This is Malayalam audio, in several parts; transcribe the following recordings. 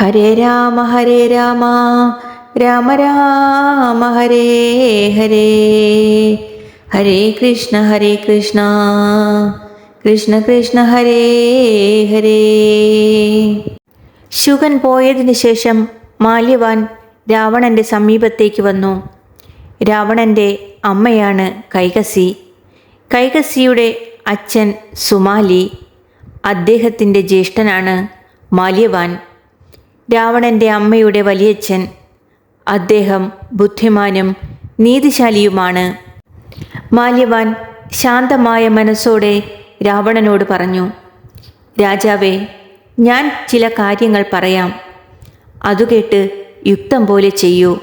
ഹരേ രാമ ഹരേ രാമ. രാമ രാമ ഹരേ ഹരേ. ഹരേ കൃഷ്ണ ഹരേ കൃഷ്ണ. കൃഷ്ണ കൃഷ്ണ ഹരേ ഹരേ. ശുഗൻ പോയതിനു ശേഷം മാല്യവാൻ രാവണന്റെ സമീപത്തേക്ക് വന്നു. രാവണന്റെ അമ്മയാണ് കൈകസി. കൈകസിയുടെ അച്ഛൻ സുമാലി. അദ്ദേഹത്തിന്റെ ജ്യേഷ്ഠനാണ് മാല്യവാൻ. രാവണന്റെ അമ്മയുടെ വലിയച്ഛൻ. അദ്ദേഹം ബുദ്ധിമാനും നീതിശാലിയുമാണ്. മാല്യവാൻ ശാന്തമായ മനസ്സോടെ രാവണനോട് പറഞ്ഞു രാജാവേ ഞാൻ ചില കാര്യങ്ങൾ പറയാം. അതുകേട്ട് യുക്തം പോലെ ചെയ്യൂ.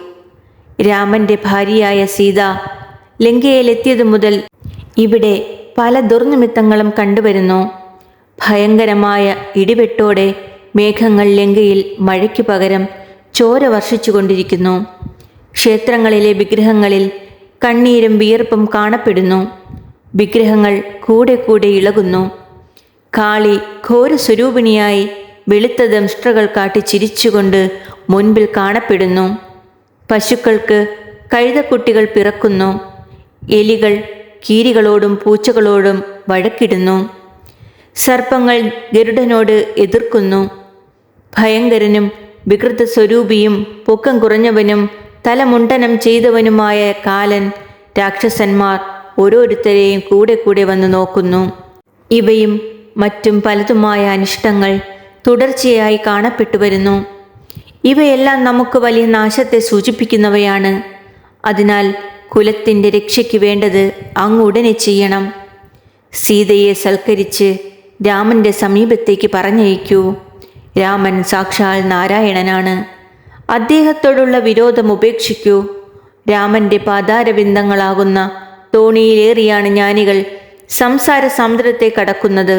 രാമന്റെ ഭാര്യയായ സീത ലങ്കയിലെത്തിയതു മുതൽ ഇവിടെ പല ദുർനിമിത്തങ്ങളും കണ്ടുവരുന്നു. ഭയങ്കരമായ ഇടിവെട്ടോടെ മേഘങ്ങൾ ലങ്കയിൽ മഴയ്ക്ക് പകരം ചോര വർഷിച്ചുകൊണ്ടിരിക്കുന്നു. ക്ഷേത്രങ്ങളിലെ വിഗ്രഹങ്ങളിൽ കണ്ണീരും വിയർപ്പും കാണപ്പെടുന്നു. വിഗ്രഹങ്ങൾ കൂടെ കൂടെ ഇളകുന്നു. കാളി ഘോരസ്വരൂപിണിയായി വെളുത്ത ദംഷ്ട്രകൾ കാട്ടി ചിരിച്ചുകൊണ്ട് മുൻപിൽ കാണപ്പെടുന്നു. പശുക്കൾക്ക് കഴുതക്കുട്ടികൾ പിറക്കുന്നു. എലികൾ കീരികളോടും പൂച്ചകളോടും വഴക്കിടുന്നു. സർപ്പങ്ങൾ ഗരുഡനോട് എതിർക്കുന്നു. ഭയങ്കരനും വികൃത സ്വരൂപിയും പൊക്കം കുറഞ്ഞവനും തലമുണ്ടനം ചെയ്തവനുമായ കാലൻ രാക്ഷസന്മാർ ഓരോരുത്തരെയും കൂടെ കൂടെ വന്ന് നോക്കുന്നു. ഇവയും മറ്റും പലതുമായ അനിഷ്ടങ്ങൾ തുടർച്ചയായി കാണപ്പെട്ടു വരുന്നു. ഇവയെല്ലാം നമുക്ക് വലിയ നാശത്തെ സൂചിപ്പിക്കുന്നവയാണ്. അതിനാൽ കുലത്തിന്റെ രക്ഷയ്ക്ക് വേണ്ടത് അങ്ങ് ഉടനെ ചെയ്യണം. സീതയെ സൽക്കരിച്ച് രാമന്റെ സമീപത്തേക്ക് പറഞ്ഞയക്കൂ. രാമൻ സാക്ഷാൽ നാരായണനാണ്. അദ്ദേഹത്തോടുള്ള വിരോധം ഉപേക്ഷിക്കൂ. രാമന്റെ പാതാരബിന്ദങ്ങളാകുന്ന തോണിയിലേറിയാണ് ജ്ഞാനികൾ സംസാര സമുദ്രത്തെ കടക്കുന്നത്.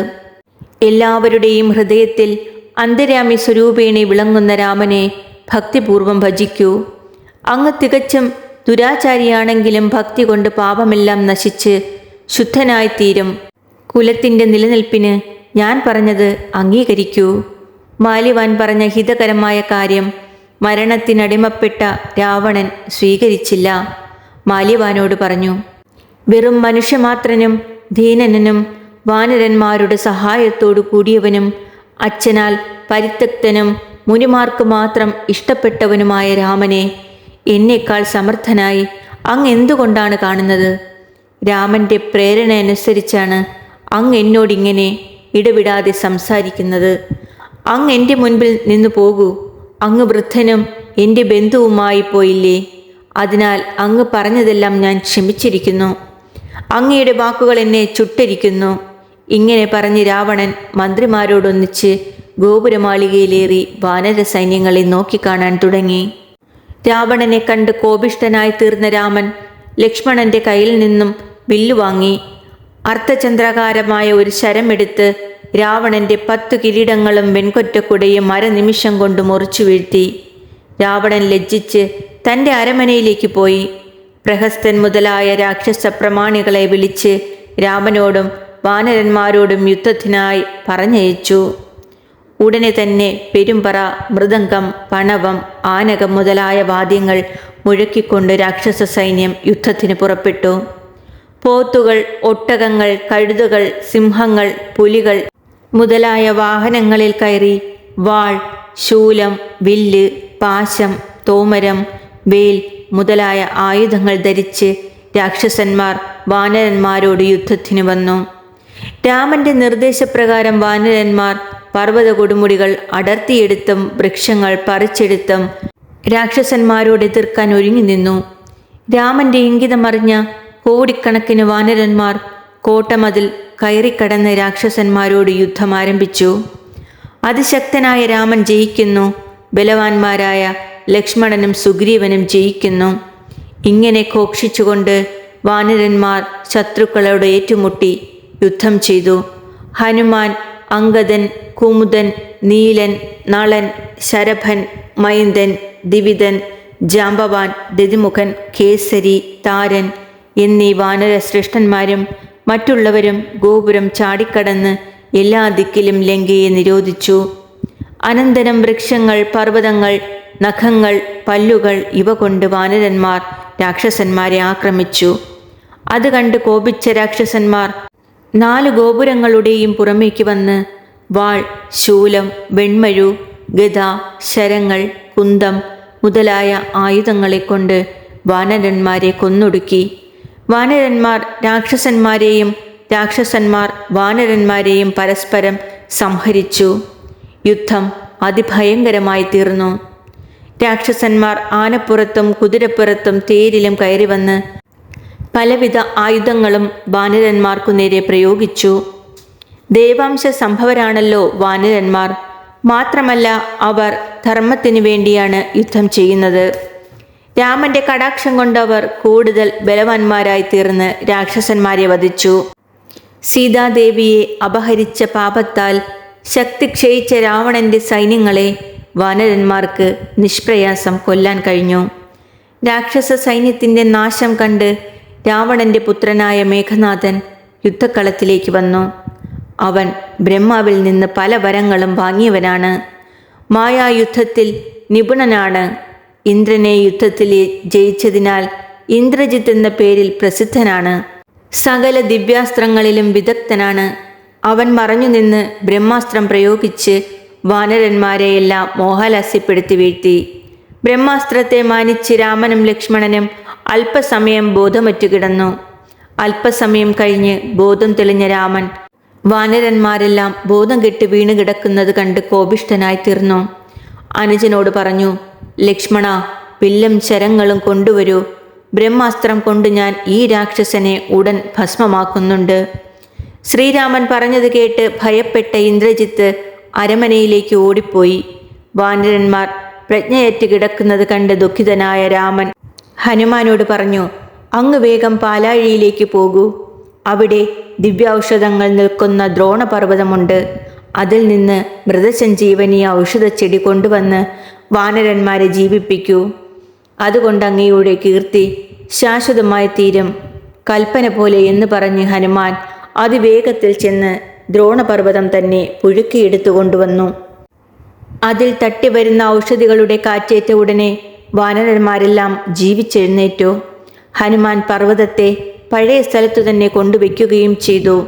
എല്ലാവരുടെയും ഹൃദയത്തിൽ അന്തരാമി സ്വരൂപേണി വിളങ്ങുന്ന രാമനെ ഭക്തിപൂർവം ഭജിക്കൂ. അങ്ങ് തികച്ചും ദുരാചാരിയാണെങ്കിലും ഭക്തി കൊണ്ട് പാപമെല്ലാം നശിച്ച് ശുദ്ധനായിത്തീരും. കുലത്തിന്റെ നിലനിൽപ്പിന് ഞാൻ പറഞ്ഞത് അംഗീകരിക്കൂ. മാലിവാൻ പറഞ്ഞ ഹിതകരമായ കാര്യം മരണത്തിനടിമപ്പെട്ട രാവണൻ സ്വീകരിച്ചില്ല. മാലിവാനോട് പറഞ്ഞു വെറും മനുഷ്യമാത്രനും ധീനനും വാനരന്മാരുടെ സഹായത്തോടു കൂടിയവനും അച്ഛനാൽ പരിത്യക്തനും മുനിമാർക്ക് മാത്രം ഇഷ്ടപ്പെട്ടവനുമായ രാമനെ എന്നേക്കാൾ സമർത്ഥനായി അങ്ങ് എന്തുകൊണ്ടാണ് കാണുന്നത്? രാമന്റെ പ്രേരണ അനുസരിച്ചാണ് അങ്ങ് എന്നോടിങ്ങനെ ഇടവിടാതെ സംസാരിക്കുന്നത്. അങ്ങ് എന്റെ മുൻപിൽ നിന്നു പോകൂ. അങ്ങ് വൃദ്ധനും എന്റെ ബന്ധുവുമായി പോയില്ലേ? അതിനാൽ അങ്ങ് പറഞ്ഞതെല്ലാം ഞാൻ ക്ഷമിച്ചിരിക്കുന്നു. അങ്ങയുടെ വാക്കുകൾ എന്നെ ചുട്ടരിക്കുന്നു. ഇങ്ങനെ പറഞ്ഞ് രാവണൻ മന്ത്രിമാരോടൊന്നിച്ച് ഗോപുരമാളികയിലേറി വാനര സൈന്യങ്ങളെ നോക്കിക്കാണാൻ തുടങ്ങി. രാവണനെ കണ്ട് കോപിഷ്ഠനായി തീർന്ന രാമൻ ലക്ഷ്മണന്റെ കയ്യിൽ നിന്നും വില്ലുവാങ്ങി. അർത്ഥചന്ദ്രകാരമായ ഒരു ശരമെടുത്ത് രാവണന്റെ പത്തു കിരീടങ്ങളും വെൺകൊറ്റക്കുടയും അരനിമിഷം കൊണ്ട് മുറിച്ചു വീഴ്ത്തി. രാവണൻ ലജ്ജിച്ച് തന്റെ അരമനയിലേക്ക് പോയി. പ്രഹസ്തൻ മുതലായ രാക്ഷസ പ്രമാണികളെ വിളിച്ച് രാമനോടും വാനരന്മാരോടും യുദ്ധത്തിനായി പറഞ്ഞയച്ചു. ഉടനെ തന്നെ പെരുമ്പറ മൃദംഗം പണവം ആനകം മുതലായ വാദ്യങ്ങൾ മുഴക്കിക്കൊണ്ട് രാക്ഷസ സൈന്യം യുദ്ധത്തിന് പുറപ്പെട്ടു. പോത്തുകൾ ഒട്ടകങ്ങൾ കഴുതുകൾ സിംഹങ്ങൾ പുലികൾ മുതലായ വാഹനങ്ങളിൽ കയറി വാൾ ശൂലം വില്ല് പാശം തോമരം വേൽ മുതലായ ആയുധങ്ങൾ ധരിച്ച് രാക്ഷസന്മാർ വാനരന്മാരോട് യുദ്ധത്തിന് വന്നു. രാമന്റെ നിർദ്ദേശപ്രകാരം വാനരന്മാർ പർവത കൊടുമുടികൾ അടർത്തിയെടുത്തും വൃക്ഷങ്ങൾ പറിച്ചെടുത്തും രാക്ഷസന്മാരോട് എതിർക്കാൻ ഒരുങ്ങി നിന്നു. രാമന്റെ ഇംഗിതമറിഞ്ഞ കോടിക്കണക്കിന് വാനരന്മാർ കോട്ടമതിൽ കയറിക്കടന്ന് രാക്ഷസന്മാരോട് യുദ്ധം ആരംഭിച്ചു. അതിശക്തനായ രാമൻ ജയിക്കുന്നു. ബലവാന്മാരായ ലക്ഷ്മണനും സുഗ്രീവനും ജയിക്കുന്നു. ഇങ്ങനെ കോക്ഷിച്ചുകൊണ്ട് വാനരന്മാർ ശത്രുക്കളോട് ഏറ്റുമുട്ടി യുദ്ധം ചെയ്തു. ഹനുമാൻ അങ്കദൻ കുമുദൻ നീലൻ നളൻ ശരഭൻ മൈന്ദൻ ദിവിതൻ ജാമ്പവാൻ ദതിമുഖൻ കേസരി താരൻ എന്നീ വാനര ശ്രേഷ്ഠന്മാരും മറ്റുള്ളവരും ഗോപുരം ചാടിക്കടന്ന് എല്ലാ ദിക്കിലും ലങ്കയെ നിരോധിച്ചു. അനന്തരം വൃക്ഷങ്ങൾ പർവതങ്ങൾ നഖങ്ങൾ പല്ലുകൾ ഇവ കൊണ്ട് വാനരന്മാർ രാക്ഷസന്മാരെ ആക്രമിച്ചു. അത് കണ്ട് കോപിച്ച രാക്ഷസന്മാർ നാല് ഗോപുരങ്ങളുടെയും പുറമേക്ക് വന്ന് വാൾ ശൂലം വെൺമഴു ഗത ശരങ്ങൾ കുന്തം മുതലായ ആയുധങ്ങളെ കൊണ്ട് വാനരന്മാരെ കൊന്നൊടുക്കി. വാനരന്മാർ രാക്ഷസന്മാരെയും രാക്ഷസന്മാർ വാനരന്മാരെയും പരസ്പരം സംഹരിച്ചു. യുദ്ധം അതിഭയങ്കരമായി തീർന്നു. രാക്ഷസന്മാർ ആനപ്പുറത്തും കുതിരപ്പുറത്തും തേരിലും കയറി വന്ന് പലവിധ ആയുധങ്ങളും വാനരന്മാർക്കു നേരെ പ്രയോഗിച്ചു. ദേവാംശ സംഭവരാണല്ലോ വാനരന്മാർ. മാത്രമല്ല അവർ ധർമ്മത്തിനു വേണ്ടിയാണ് യുദ്ധം ചെയ്യുന്നത്. രാമന്റെ കടാക്ഷം കൊണ്ടവർ കൂടുതൽ ബലവാന്മാരായി തീർന്ന് രാക്ഷസന്മാരെ വധിച്ചു. സീതാദേവിയെ അപഹരിച്ച പാപത്താൽ ശക്തി ക്ഷയിച്ച രാവണന്റെ സൈന്യങ്ങളെ വാനരന്മാർക്ക് നിഷ്പ്രയാസം കൊല്ലാൻ കഴിഞ്ഞു. രാക്ഷസ സൈന്യത്തിന്റെ നാശം കണ്ട് രാവണന്റെ പുത്രനായ മേഘനാഥൻ യുദ്ധക്കളത്തിലേക്ക് വന്നു. അവൻ ബ്രഹ്മാവിൽ നിന്ന് പല വരങ്ങളും വാങ്ങിയവനാണ്. മായായുദ്ധത്തിൽ നിപുണനാണ് ഇന്ദ്രനെ യുദ്ധത്തിൽ ജയിച്ചതിനാൽ ഇന്ദ്രജിത്ത് എന്ന പേരിൽ പ്രസിദ്ധനാണ്. സകല ദിവ്യാസ്ത്രങ്ങളിലും വിദഗ്ധനാണ്. അവൻ മറഞ്ഞു നിന്ന് ബ്രഹ്മാസ്ത്രം പ്രയോഗിച്ച് വാനരന്മാരെയെല്ലാം മോഹലാസ്യപ്പെടുത്തി വീഴ്ത്തി. ബ്രഹ്മാസ്ത്രത്തെ മാനിച്ച് രാമനും ലക്ഷ്മണനും അല്പസമയം ബോധമറ്റു കിടന്നു. അല്പസമയം കഴിഞ്ഞ് ബോധം തെളിഞ്ഞ രാമൻ വാനരന്മാരെല്ലാം ബോധം കെട്ട് വീണ് കിടക്കുന്നത് കണ്ട് കോപിഷ്ഠനായി തീർന്നു. അനുജനോട് പറഞ്ഞു ലക്ഷ്മണ വില്ലും ശരങ്ങളും കൊണ്ടുവരൂ. ബ്രഹ്മാസ്ത്രം കൊണ്ട് ഞാൻ ഈ രാക്ഷസനെ ഉടൻ ഭസ്മമാക്കുന്നുണ്ട്. ശ്രീരാമൻ പറഞ്ഞത് കേട്ട് ഭയപ്പെട്ട ഇന്ദ്രജിത്ത് അരമനയിലേക്ക് ഓടിപ്പോയി. വാനരന്മാർ പ്രജ്ഞയേറ്റ് കിടക്കുന്നത് കണ്ട് ദുഃഖിതനായ രാമൻ ഹനുമാനോട് പറഞ്ഞു അങ്ങ് വേഗം പാലാഴിയിലേക്ക് പോകൂ. അവിടെ ദിവ്യൌഷധങ്ങൾ നിൽക്കുന്ന ദ്രോണപർവതമുണ്ട്. അതിൽ നിന്ന് മൃതസഞ്ജീവനി ഔഷധച്ചെടി കൊണ്ടുവന്ന് വാനരന്മാരെ ജീവിപ്പിക്കൂ. അതുകൊണ്ട് അങ്ങയുടെ കീർത്തി ശാശ്വതമായി തീരും കൽപ്പന പോലെ എന്ന് പറഞ്ഞ് ഹനുമാൻ അതിവേഗത്തിൽ ചെന്ന് ദ്രോണപർവതം തന്നെ പുഴുക്കിയെടുത്തു കൊണ്ടുവന്നു. അതിൽ തട്ടിവരുന്ന ഔഷധികളുടെ കാറ്റേറ്റ ഉടനെ വാനരന്മാരെല്ലാം ജീവിച്ചെഴുന്നേറ്റു. ഹനുമാൻ പർവതത്തെ പഴയ സ്ഥലത്തു തന്നെ കൊണ്ടുവയ്ക്കുകയും ചെയ്തു.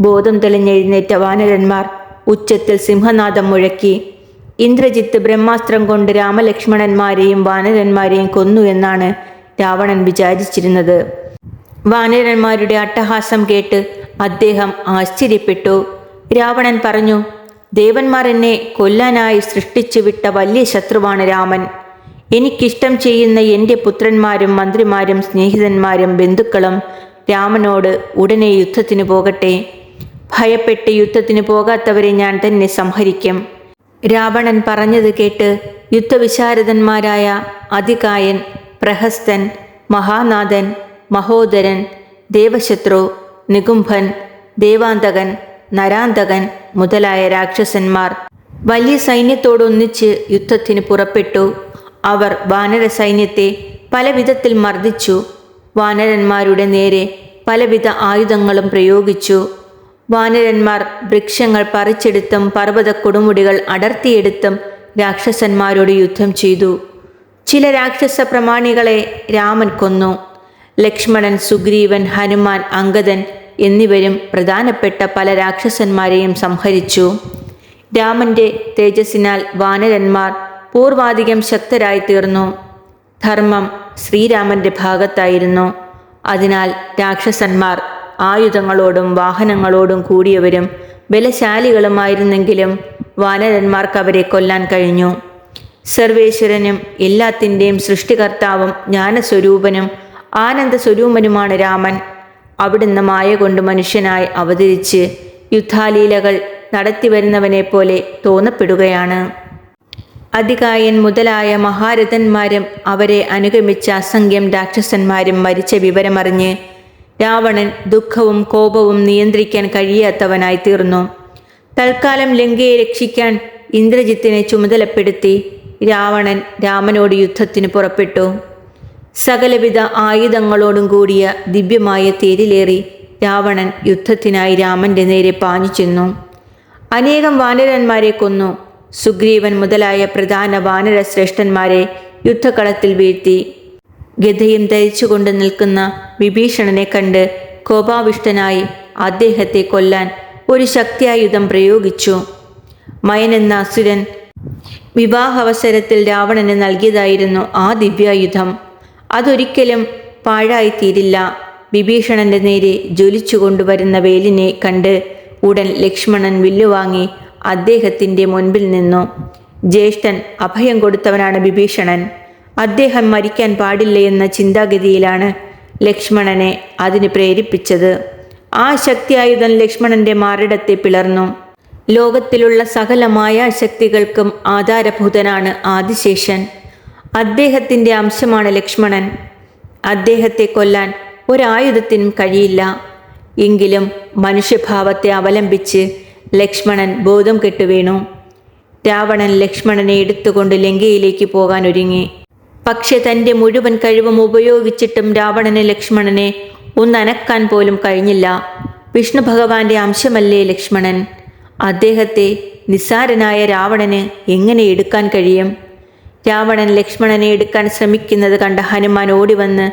ബോധം തെളിഞ്ഞെഴുന്നേറ്റ വാനരന്മാർ ഉച്ചത്തിൽ സിംഹനാഥം മുഴക്കി. ഇന്ദ്രജിത്ത് ബ്രഹ്മാസ്ത്രം കൊണ്ട് രാമലക്ഷ്മണന്മാരെയും വാനരന്മാരെയും കൊന്നു എന്നാണ് രാവണൻ വിചാരിച്ചിരുന്നത്. വാനരന്മാരുടെ അട്ടഹാസം കേട്ട് അദ്ദേഹം ആശ്ചര്യപ്പെട്ടു. രാവണൻ പറഞ്ഞു ദേവന്മാർ എന്നെ കൊല്ലാനായി സൃഷ്ടിച്ചു വിട്ട വലിയ ശത്രുവാണ് രാമൻ. എനിക്കിഷ്ടം ചെയ്യുന്ന എന്റെ പുത്രന്മാരും മന്ത്രിമാരും സ്നേഹിതന്മാരും ബന്ധുക്കളും രാമനോട് ഉടനെ യുദ്ധത്തിന് പോകട്ടെ. ഭയപ്പെട്ട് യുദ്ധത്തിന് പോകാത്തവരെ ഞാൻ തന്നെ സംഹരിക്കും. രാവണൻ പറഞ്ഞത് കേട്ട് യുദ്ധവിശാരദന്മാരായ അതികായൻ പ്രഹസ്തൻ മഹാനാഥൻ മഹോദരൻ ദേവശത്രു നികുംഭൻ ദേവാന്തകൻ നരാന്തകൻ മുതലായ രാക്ഷസന്മാർ വലിയ സൈന്യത്തോടൊന്നിച്ച് യുദ്ധത്തിന് പുറപ്പെട്ടു. അവർ വാനര സൈന്യത്തെ പല വിധത്തിൽ മർദ്ദിച്ചു. വാനരന്മാരുടെ നേരെ പലവിധ ആയുധങ്ങളും പ്രയോഗിച്ചു. വാനരന്മാർ വൃക്ഷങ്ങൾ പറിച്ചെടുത്തും പർവത കൊടുമുടികൾ അടർത്തിയെടുത്തും രാക്ഷസന്മാരോട് യുദ്ധം ചെയ്തു. ചില രാക്ഷസ പ്രമാണികളെ രാമൻ കൊന്നു. ലക്ഷ്മണൻ സുഗ്രീവൻ ഹനുമാൻ അങ്കദൻ എന്നിവരും പ്രധാനപ്പെട്ട പല രാക്ഷസന്മാരെയും സംഹരിച്ചു. രാമന്റെ തേജസ്സിനാൽ വാനരന്മാർ പൂർവാധികം ശക്തരായി തീർന്നു. ധർമ്മം ശ്രീരാമന്റെ ഭാഗത്തായിരുന്നു. അതിനാൽ രാക്ഷസന്മാർ ആയുധങ്ങളോടും വാഹനങ്ങളോടും കൂടിയവരും ബലശാലികളുമായിരുന്നെങ്കിലും വാനരന്മാർക്ക് അവരെ കൊല്ലാൻ കഴിഞ്ഞു. സർവേശ്വരനും എല്ലാത്തിന്റെയും സൃഷ്ടികർത്താവും ജ്ഞാനസ്വരൂപനും ആനന്ദ സ്വരൂപനുമാണ് രാമൻ. അവിടുന്ന് മായ കൊണ്ട് മനുഷ്യനായി അവതരിച്ച് യുദ്ധാലീലകൾ നടത്തിവരുന്നവനെ പോലെ തോന്നപ്പെടുകയാണ്. അതികായൻ മുതലായ മഹാരഥന്മാരും അവരെ അനുഗമിച്ച അസംഖ്യം രാക്ഷസന്മാരും മരിച്ച വിവരമറിഞ്ഞ് രാവണൻ ദുഃഖവും കോപവും നിയന്ത്രിക്കാൻ കഴിയാത്തവനായി തീർന്നു. തൽക്കാലം ലങ്കയെ രക്ഷിക്കാൻ ഇന്ദ്രജിത്തിനെ ചുമതലപ്പെടുത്തി രാവണൻ രാമനോട് യുദ്ധത്തിന് പുറപ്പെട്ടു. സകലവിധ ആയുധങ്ങളോടും കൂടിയ ദിവ്യമായ തേരിലേറി രാവണൻ യുദ്ധത്തിനായി രാമന്റെ നേരെ പാഞ്ഞു ചെന്നു അനേകം വാനരന്മാരെ കൊന്നു. സുഗ്രീവൻ മുതലായ പ്രധാന വാനര ശ്രേഷ്ഠന്മാരെ യുദ്ധകളത്തിൽ വീഴ്ത്തി. ഗതയും ധരിച്ചുകൊണ്ട് നിൽക്കുന്ന വിഭീഷണനെ കണ്ട് കോപാവിഷ്ടനായി അദ്ദേഹത്തെ കൊല്ലാൻ ഒരു ശക്തിയായുധം പ്രയോഗിച്ചു. മയൻ എന്ന അസുരൻ വിവാഹാവസരത്തിൽ രാവണന് നൽകിയതായിരുന്നു ആ ദിവ്യായുധം. അതൊരിക്കലും പാഴായിത്തീരില്ല. വിഭീഷണന്റെ നേരെ ജ്വലിച്ചു കൊണ്ടുവരുന്ന വേലിനെ കണ്ട് ഉടൻ ലക്ഷ്മണൻ വില്ലുവാങ്ങി അദ്ദേഹത്തിന്റെ മുൻപിൽ നിന്നു. ജ്യേഷ്ഠൻ അഭയം കൊടുത്തവനാണ് വിഭീഷണൻ. അദ്ദേഹം മരിക്കാൻ പാടില്ല എന്ന ചിന്താഗതിയിലാണ് ലക്ഷ്മണനെ അതിന് പ്രേരിപ്പിച്ചത്. ആ ശക്തിയായുധം ലക്ഷ്മണന്റെ മാറിടത്തെ പിളർന്നു. ലോകത്തിലുള്ള സകലമായ ശക്തികൾക്കും ആധാരഭൂതനാണ് ആദിശേഷൻ. അദ്ദേഹത്തിന്റെ അംശമാണ് ലക്ഷ്മണൻ. അദ്ദേഹത്തെ കൊല്ലാൻ ഒരായുധത്തിനും കഴിയില്ല. എങ്കിലും മനുഷ്യഭാവത്തെ അവലംബിച്ച് ലക്ഷ്മണൻ ബോധം കെട്ടുവീണു. രാവണൻ ലക്ഷ്മണനെ എടുത്തുകൊണ്ട് ലങ്കയിലേക്ക് പോകാൻ ഒരുങ്ങി പക്ഷെ തന്റെ മുഴുവൻ കഴിവും ഉപയോഗിച്ചിട്ടും രാവണന് ലക്ഷ്മണനെ ഒന്നനക്കാൻ പോലും കഴിഞ്ഞില്ല. വിഷ്ണു ഭഗവാന്റെ അംശമല്ലേ ലക്ഷ്മണൻ? അദ്ദേഹത്തെ നിസ്സാരനായ രാവണന് എങ്ങനെ എടുക്കാൻ കഴിയും? രാവണൻ ലക്ഷ്മണനെ എടുക്കാൻ ശ്രമിക്കുന്നത് കണ്ട ഹനുമാൻ ഓടിവന്ന്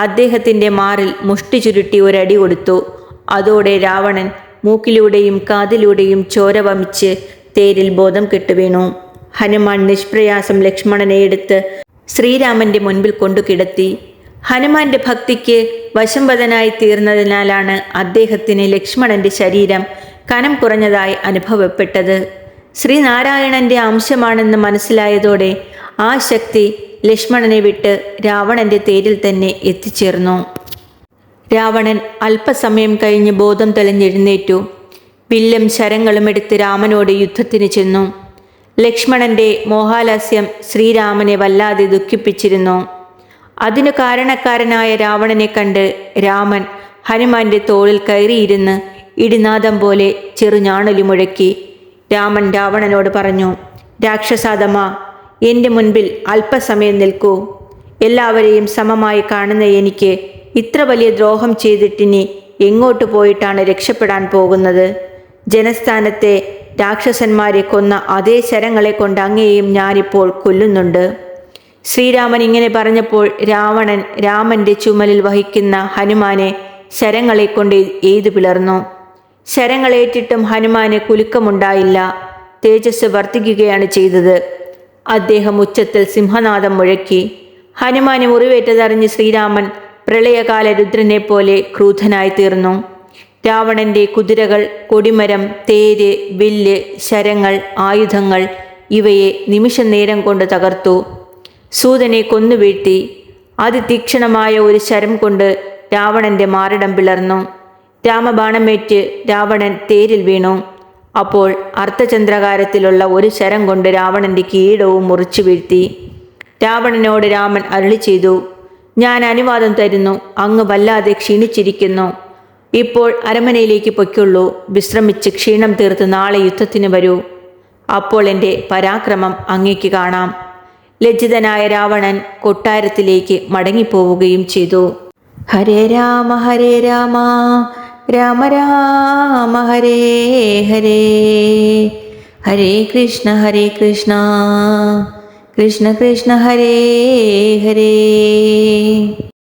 അദ്ദേഹത്തിന്റെ മാറിൽ മുഷ്ടി ചുരുട്ടി ഒരടി കൊടുത്തു. അതോടെ രാവണൻ മൂക്കിലൂടെയും കാതിലൂടെയും ചോര വമിച്ച് തേരിൽ ബോധം കെട്ടുവീണു. ഹനുമാൻ നിഷ്പ്രയാസം ലക്ഷ്മണനെ എടുത്ത് ശ്രീരാമന്റെ മുൻപിൽ കൊണ്ടു കിടത്തി ഹനുമാന്റെ ഭക്തിക്ക് വശംവദനായി തീർന്നതിനാലാണ് അദ്ദേഹത്തിന് ലക്ഷ്മണന്റെ ശരീരം കനം കുറഞ്ഞതായി അനുഭവപ്പെട്ടത്. ശ്രീനാരായണന്റെ അംശമാണെന്ന് മനസ്സിലായതോടെ ആ ശക്തി ലക്ഷ്മണനെ വിട്ട് രാവണന്റെ തേരിൽ തന്നെ എത്തിച്ചേർന്നു. രാവണൻ അല്പസമയം കഴിഞ്ഞ് ബോധം തെളിഞ്ഞെഴുന്നേറ്റു. വില്ലും ശരങ്ങളും എടുത്ത് രാമനോട് യുദ്ധത്തിന് ചെന്നു. ലക്ഷ്മണന്റെ മോഹാലാസ്യം ശ്രീരാമനെ വല്ലാതെ ദുഃഖിപ്പിച്ചിരുന്നു. അതിനു കാരണക്കാരനായ രാവണനെ കണ്ട് രാമൻ ഹനുമാന്റെ തോളിൽ കയറിയിരുന്ന് ഇടിനാദം പോലെ ചെറുഞാണലി മുഴക്കി രാമൻ രാവണനോട് പറഞ്ഞു രാക്ഷസാദമ എന്റെ മുൻപിൽ അല്പസമയം നിൽക്കൂ. എല്ലാവരെയും സമമായി കാണുന്ന എനിക്ക് ഇത്ര വലിയ ദ്രോഹം ചെയ്തിട്ടിനി എങ്ങോട്ട് പോയിട്ടാണ് രക്ഷപ്പെടാൻ പോകുന്നത്? ജനസ്ഥാനത്തെ രാക്ഷസന്മാരെ കൊന്ന അതേ ശരങ്ങളെ കൊണ്ട് അങ്ങേയും ഞാനിപ്പോൾ കൊല്ലുന്നുണ്ട്. ശ്രീരാമൻ ഇങ്ങനെ പറഞ്ഞപ്പോൾ രാവണൻ രാമന്റെ ചുമലിൽ വഹിക്കുന്ന ഹനുമാനെ ശരങ്ങളെ കൊണ്ട് എയ്തു പിളർന്നു. ശരങ്ങളേറ്റിട്ടും ഹനുമാന് കുലുക്കമുണ്ടായില്ല. തേജസ് വർദ്ധിക്കുകയാണ് ചെയ്തത്. അദ്ദേഹം ഉച്ചത്തിൽ സിംഹനാഥം മുഴക്കി. ഹനുമാനെ മുറിവേറ്റതറിഞ്ഞ് ശ്രീരാമൻ പ്രളയകാല രുദ്രനെ പോലെ ക്രൂധനായി തീർന്നു. രാവണന്റെ കുതിരകൾ കൊടിമരം തേര് വില്ല് ശരങ്ങൾ ആയുധങ്ങൾ ഇവയെ നിമിഷ നേരം കൊണ്ട് തകർത്തു. സൂതനെ കൊന്നു കൊന്നുവീഴ്ത്തി അതിതീക്ഷണമായ ഒരു ശരം കൊണ്ട് രാവണന്റെ മാറിടം പിളർന്നു. രാമബാണമേറ്റ് രാവണൻ തേരിൽ വീണു. അപ്പോൾ അർത്ഥചന്ദ്രകാരത്തിലുള്ള ഒരു ശരം കൊണ്ട് രാവണന്റെ കീടവും മുറിച്ചു വീഴ്ത്തി. രാവണനോട് രാമൻ അരുളി ചെയ്തു ഞാൻ അനുവാദം തരുന്നു അങ്ങ് വല്ലാതെ ക്ഷീണിച്ചിരിക്കുന്നു. ഇപ്പോൾ അരമനയിലേക്ക് പൊയ്ക്കുള്ളൂ. വിശ്രമിച്ച് ക്ഷീണം തീർത്ത് നാളെ യുദ്ധത്തിന് വരൂ. അപ്പോൾ എന്റെ പരാക്രമം അങ്ങേക്ക് കാണാം. ലജ്ജിതനായ രാവണൻ കൊട്ടാരത്തിലേക്ക് മടങ്ങിപ്പോവുകയും ചെയ്തു. ഹരേ രാമ ഹരേ രാമ. രാമ രാമ ഹരേ ഹരേ. ഹരേ കൃഷ്ണ ഹരേ കൃഷ്ണ. കൃഷ്ണ കൃഷ്ണ ഹരേ ഹരേ.